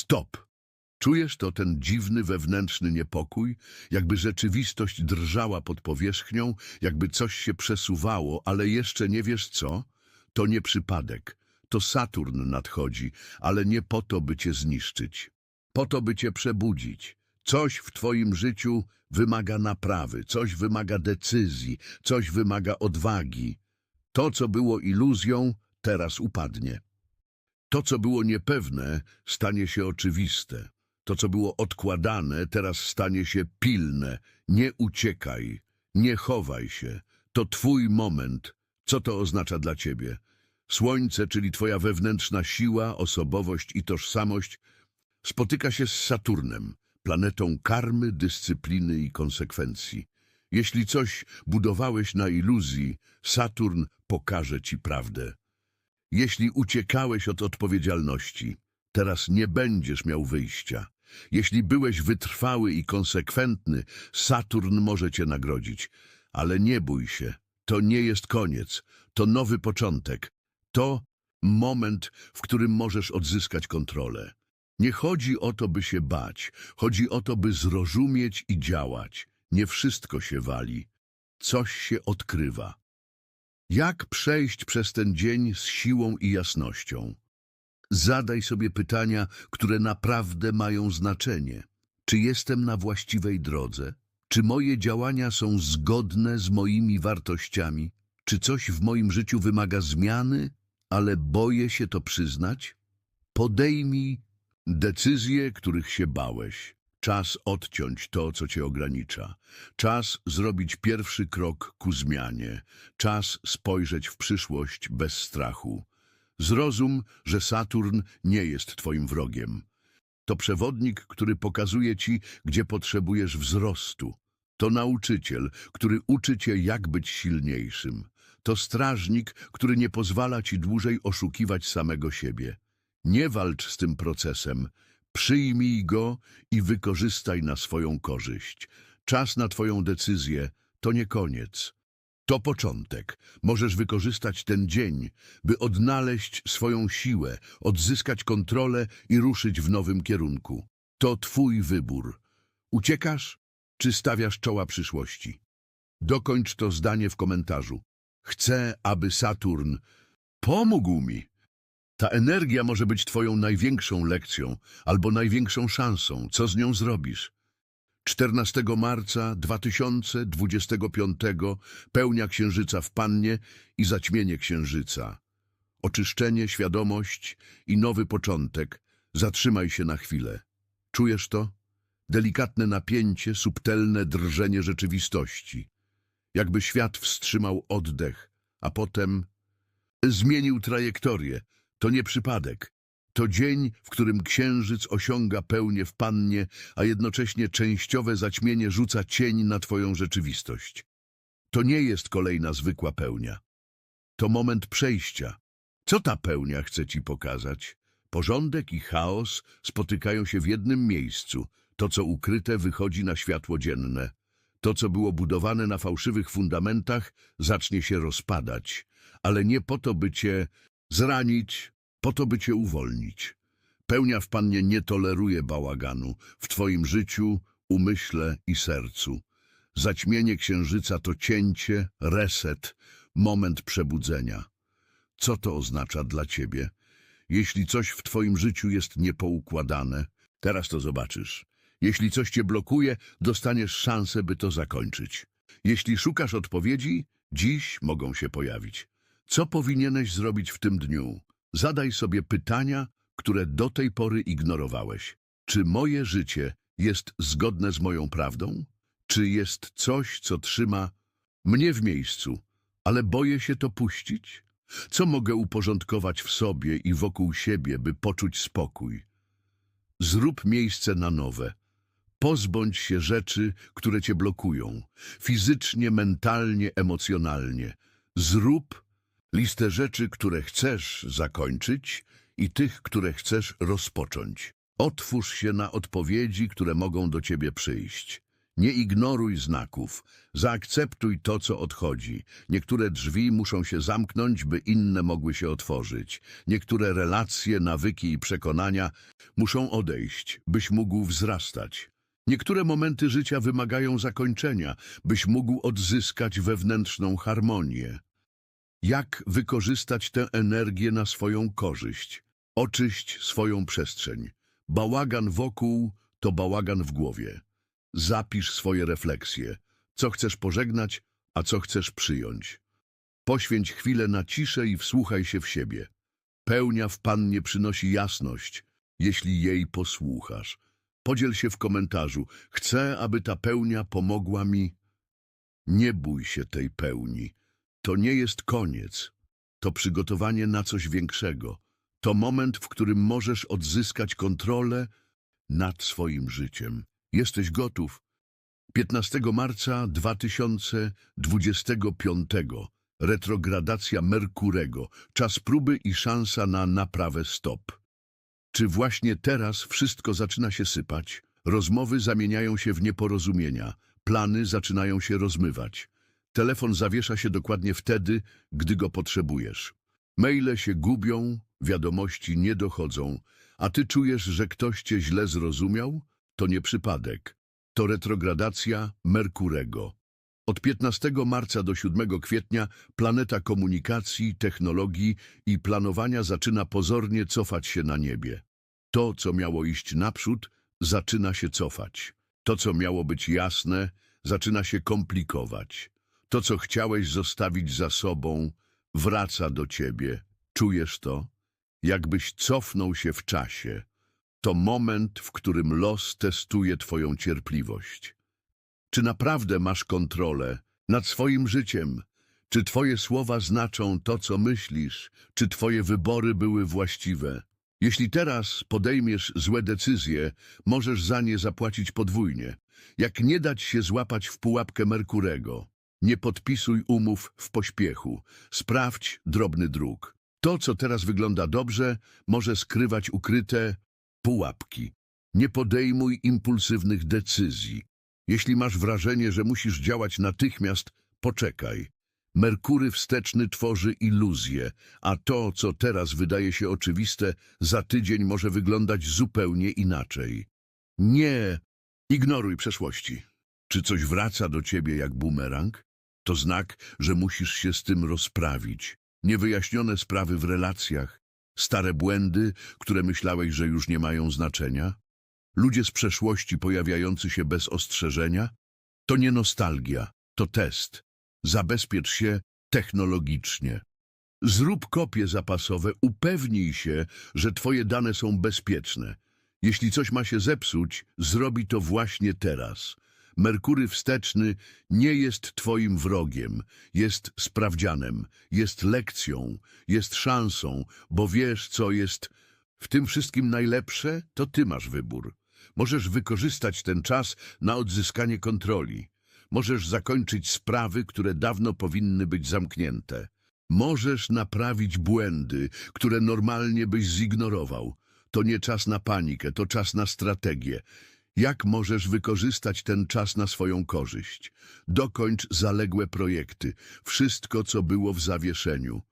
Stop! Czujesz to ten dziwny wewnętrzny niepokój, jakby rzeczywistość drżała pod powierzchnią, jakby coś się przesuwało, ale jeszcze nie wiesz co? To nie przypadek. To Saturn nadchodzi, ale nie po to, by cię zniszczyć. Po to, by cię przebudzić. Coś w twoim życiu wymaga naprawy, coś wymaga decyzji, coś wymaga odwagi. To, co było iluzją, teraz upadnie. To, co było niepewne, stanie się oczywiste. To, co było odkładane, teraz stanie się pilne. Nie uciekaj, nie chowaj się. To twój moment. Co to oznacza dla ciebie? Słońce, czyli twoja wewnętrzna siła, osobowość i tożsamość, spotyka się z Saturnem, planetą karmy, dyscypliny i konsekwencji. Jeśli coś budowałeś na iluzji, Saturn pokaże ci prawdę. Jeśli uciekałeś od odpowiedzialności, teraz nie będziesz miał wyjścia. Jeśli byłeś wytrwały i konsekwentny, Saturn może cię nagrodzić. Ale nie bój się, to nie jest koniec, to nowy początek. To moment, w którym możesz odzyskać kontrolę. Nie chodzi o to, by się bać, chodzi o to, by zrozumieć i działać. Nie wszystko się wali, coś się odkrywa. Jak przejść przez ten dzień z siłą i jasnością? Zadaj sobie pytania, które naprawdę mają znaczenie. Czy jestem na właściwej drodze? Czy moje działania są zgodne z moimi wartościami? Czy coś w moim życiu wymaga zmiany, ale boję się to przyznać? Podejmij decyzje, których się bałeś. Czas odciąć to, co cię ogranicza. Czas zrobić pierwszy krok ku zmianie. Czas spojrzeć w przyszłość bez strachu. Zrozum, że Saturn nie jest twoim wrogiem. To przewodnik, który pokazuje ci, gdzie potrzebujesz wzrostu. To nauczyciel, który uczy cię, jak być silniejszym. To strażnik, który nie pozwala ci dłużej oszukiwać samego siebie. Nie walcz z tym procesem. Przyjmij go i wykorzystaj na swoją korzyść. Czas na twoją decyzję to nie koniec. To początek. Możesz wykorzystać ten dzień, by odnaleźć swoją siłę, odzyskać kontrolę i ruszyć w nowym kierunku. To twój wybór. Uciekasz, czy stawiasz czoła przyszłości? Dokończ to zdanie w komentarzu. Chcę, aby Saturn pomógł mi. Ta energia może być twoją największą lekcją albo największą szansą. Co z nią zrobisz? 14 marca 2025 pełnia księżyca w pannie i zaćmienie księżyca. Oczyszczenie, świadomość i nowy początek. Zatrzymaj się na chwilę. Czujesz to? Delikatne napięcie, subtelne drżenie rzeczywistości. Jakby świat wstrzymał oddech, a potem zmienił trajektorię. To nie przypadek. To dzień, w którym księżyc osiąga pełnię w pannie, a jednocześnie częściowe zaćmienie rzuca cień na twoją rzeczywistość. To nie jest kolejna zwykła pełnia. To moment przejścia. Co ta pełnia chce ci pokazać? Porządek i chaos spotykają się w jednym miejscu. To, co ukryte, wychodzi na światło dzienne. To, co było budowane na fałszywych fundamentach, zacznie się rozpadać. Ale nie po to, by cię zranić, po to, by cię uwolnić. Pełnia w Pannie nie toleruje bałaganu w twoim życiu, umyśle i sercu. Zaćmienie księżyca to cięcie, reset, moment przebudzenia. Co to oznacza dla ciebie? Jeśli coś w twoim życiu jest niepoukładane, teraz to zobaczysz. Jeśli coś cię blokuje, dostaniesz szansę, by to zakończyć. Jeśli szukasz odpowiedzi, dziś mogą się pojawić. Co powinieneś zrobić w tym dniu? Zadaj sobie pytania, które do tej pory ignorowałeś. Czy moje życie jest zgodne z moją prawdą? Czy jest coś, co trzyma mnie w miejscu, ale boję się to puścić? Co mogę uporządkować w sobie i wokół siebie, by poczuć spokój? Zrób miejsce na nowe. Pozbądź się rzeczy, które cię blokują, fizycznie, mentalnie, emocjonalnie. Zrób listę rzeczy, które chcesz zakończyć i tych, które chcesz rozpocząć. Otwórz się na odpowiedzi, które mogą do ciebie przyjść. Nie ignoruj znaków. Zaakceptuj to, co odchodzi. Niektóre drzwi muszą się zamknąć, by inne mogły się otworzyć. Niektóre relacje, nawyki i przekonania muszą odejść, byś mógł wzrastać. Niektóre momenty życia wymagają zakończenia, byś mógł odzyskać wewnętrzną harmonię. Jak wykorzystać tę energię na swoją korzyść? Oczyść swoją przestrzeń. Bałagan wokół to bałagan w głowie. Zapisz swoje refleksje. Co chcesz pożegnać, a co chcesz przyjąć. Poświęć chwilę na ciszę i wsłuchaj się w siebie. Pełnia w Pannie przynosi jasność, jeśli jej posłuchasz. Podziel się w komentarzu. Chcę, aby ta pełnia pomogła mi. Nie bój się tej pełni. To nie jest koniec. To przygotowanie na coś większego. To moment, w którym możesz odzyskać kontrolę nad swoim życiem. Jesteś gotów? 15 marca 2025. Retrogradacja Merkurego. Czas próby i szansa na naprawę stop. Czy właśnie teraz wszystko zaczyna się sypać? Rozmowy zamieniają się w nieporozumienia. Plany zaczynają się rozmywać. Telefon zawiesza się dokładnie wtedy, gdy go potrzebujesz. Maile się gubią, wiadomości nie dochodzą, a ty czujesz, że ktoś cię źle zrozumiał? To nie przypadek. To retrogradacja Merkurego. Od 15 marca do 7 kwietnia planeta komunikacji, technologii i planowania zaczyna pozornie cofać się na niebie. To, co miało iść naprzód, zaczyna się cofać. To, co miało być jasne, zaczyna się komplikować. To, co chciałeś zostawić za sobą, wraca do ciebie. Czujesz to? Jakbyś cofnął się w czasie. To moment, w którym los testuje twoją cierpliwość. Czy naprawdę masz kontrolę nad swoim życiem? Czy twoje słowa znaczą to, co myślisz? Czy twoje wybory były właściwe? Jeśli teraz podejmiesz złe decyzje, możesz za nie zapłacić podwójnie. Jak nie dać się złapać w pułapkę Merkurego? Nie podpisuj umów w pośpiechu. Sprawdź drobny dróg. To, co teraz wygląda dobrze, może skrywać ukryte pułapki. Nie podejmuj impulsywnych decyzji. Jeśli masz wrażenie, że musisz działać natychmiast, poczekaj. Merkury wsteczny tworzy iluzję, a to, co teraz wydaje się oczywiste, za tydzień może wyglądać zupełnie inaczej. Nie ignoruj przeszłości. Czy coś wraca do ciebie jak bumerang? To znak, że musisz się z tym rozprawić. Niewyjaśnione sprawy w relacjach, stare błędy, które myślałeś, że już nie mają znaczenia, ludzie z przeszłości pojawiający się bez ostrzeżenia. To nie nostalgia, to test. Zabezpiecz się technologicznie. Zrób kopie zapasowe, upewnij się, że twoje dane są bezpieczne. Jeśli coś ma się zepsuć, zrobi to właśnie teraz. Merkury wsteczny nie jest twoim wrogiem, jest sprawdzianem, jest lekcją, jest szansą, bo wiesz, co jest w tym wszystkim najlepsze, to ty masz wybór. Możesz wykorzystać ten czas na odzyskanie kontroli. Możesz zakończyć sprawy, które dawno powinny być zamknięte. Możesz naprawić błędy, które normalnie byś zignorował. To nie czas na panikę, to czas na strategię. Jak możesz wykorzystać ten czas na swoją korzyść? Dokończ zaległe projekty, wszystko, co było w zawieszeniu.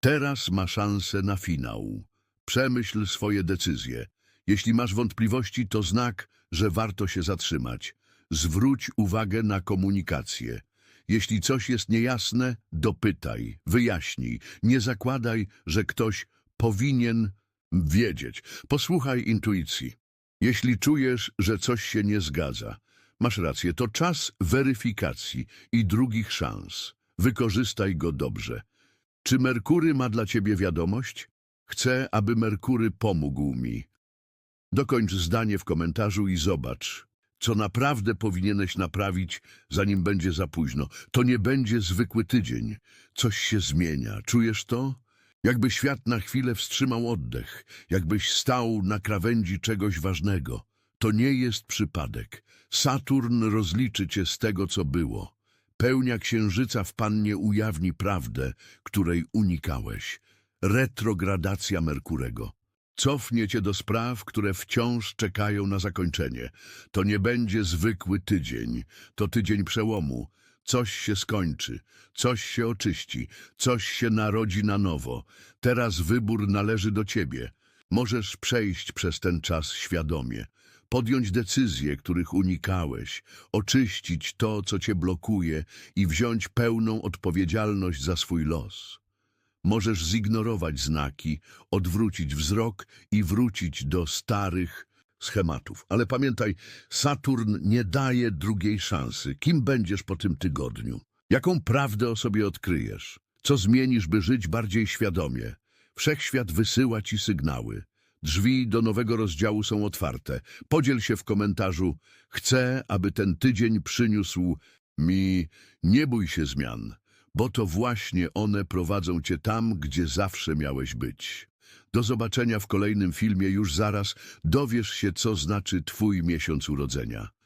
Teraz ma szansę na finał. Przemyśl swoje decyzje. Jeśli masz wątpliwości, to znak, że warto się zatrzymać. Zwróć uwagę na komunikację. Jeśli coś jest niejasne, dopytaj, wyjaśnij. Nie zakładaj, że ktoś powinien wiedzieć. Posłuchaj intuicji. Jeśli czujesz, że coś się nie zgadza, masz rację, to czas weryfikacji i drugich szans. Wykorzystaj go dobrze. Czy Merkury ma dla ciebie wiadomość? Chcę, aby Merkury pomógł mi. Dokończ zdanie w komentarzu i zobacz, co naprawdę powinieneś naprawić, zanim będzie za późno. To nie będzie zwykły tydzień. Coś się zmienia. Czujesz to? Jakby świat na chwilę wstrzymał oddech, jakbyś stał na krawędzi czegoś ważnego. To nie jest przypadek. Saturn rozliczy cię z tego, co było. Pełnia księżyca w pannie ujawni prawdę, której unikałeś. Retrogradacja Merkurego. Cofnie cię do spraw, które wciąż czekają na zakończenie. To nie będzie zwykły tydzień, to tydzień przełomu. Coś się skończy, coś się oczyści, coś się narodzi na nowo. Teraz wybór należy do ciebie. Możesz przejść przez ten czas świadomie, podjąć decyzje, których unikałeś, oczyścić to, co cię blokuje i wziąć pełną odpowiedzialność za swój los. Możesz zignorować znaki, odwrócić wzrok i wrócić do starych schematów. Ale pamiętaj, Saturn nie daje drugiej szansy. Kim będziesz po tym tygodniu? Jaką prawdę o sobie odkryjesz? Co zmienisz, by żyć bardziej świadomie? Wszechświat wysyła ci sygnały. Drzwi do nowego rozdziału są otwarte. Podziel się w komentarzu. Chcę, aby ten tydzień przyniósł mi... Nie bój się zmian, bo to właśnie one prowadzą cię tam, gdzie zawsze miałeś być. Do zobaczenia w kolejnym filmie już zaraz dowiesz się, co znaczy twój miesiąc urodzenia.